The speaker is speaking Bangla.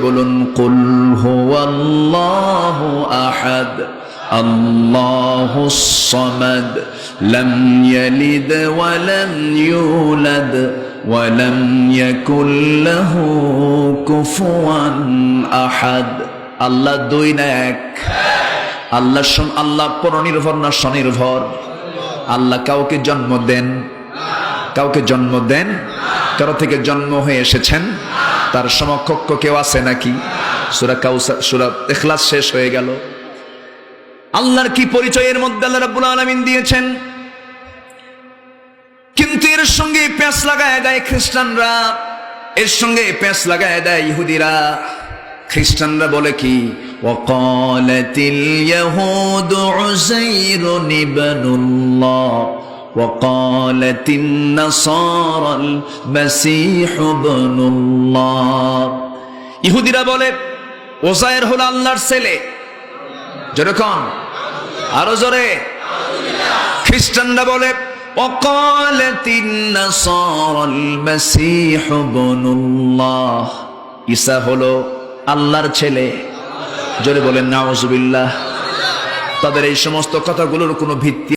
বলুন, কুল হুয়াল্লাহু আহাদ আল্লাহু সামাদ, লাম ইয়ালিদ ওয়া লাম ইউলাদ, ওয়া ইয়াকুল লাহু কুফুয়ান আহাদ। আল্লাহ দুই না এক। আল্লাহ আল্লাহ পরনির্ভর না স্বনির্ভর? আল্লাহ কাউকে জন্ম দেন? কাউকে জন্ম দেন? কারও থেকে জন্ম হয়ে এসেছেন? তার সমকক্ষ কেউ আছে নাকি সুরা কাউসার সুরা এখলাস শেষ হয়ে গেল আল্লাহর কি পরিচয়ের মধ্যে আল্লাহ রাব্বুল আলামিন দিয়েছেন কিন্তু এর সঙ্গে প্যাঁচ লাগায় দেয় খ্রিস্টানরা এর সঙ্গে প্যাঁচ লাগায় দেয় ইহুদিরা খ্রিস্টানরা বলে কি وقالت اليهود عزير ابن الله وقالت النصارى المسيح ابن الله ইহুদিরা বলে ওজায়ের হলো আল্লাহর ছেলে যেরকম আরো জোরে খ্রিস্টানরা বলে وقالت النصارى المسيح ابن الله ঈসা হলো আল্লাহর ছেলে জোরে বলেন নাউজুবিল্লাহ তাদের এই সমস্ত কথাগুলোর কোনো ভিত্তি